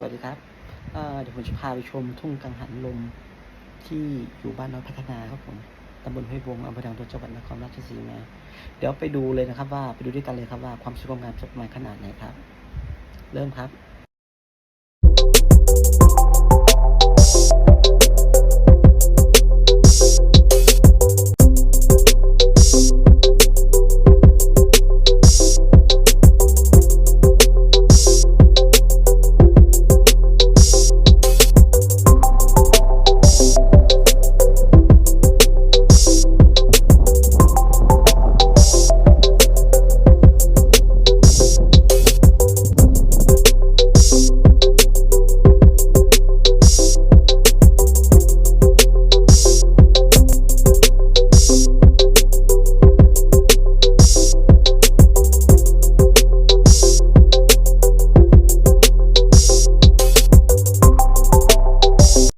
สวัสดีครับเดี๋ยวผมจะพาไปชมทุ่งกังหันลมที่อยู่บ้านน้อยพัฒนาครับผมตำบลห้วยวงอำเภอดังตัวจังหวัดนครราชสีมา เดี๋ยวไปดูเลยนะครับว่าไปดูด้วยกันเลยครับว่าความสวยงามจะมาขนาดไหนครับ เริ่มครับ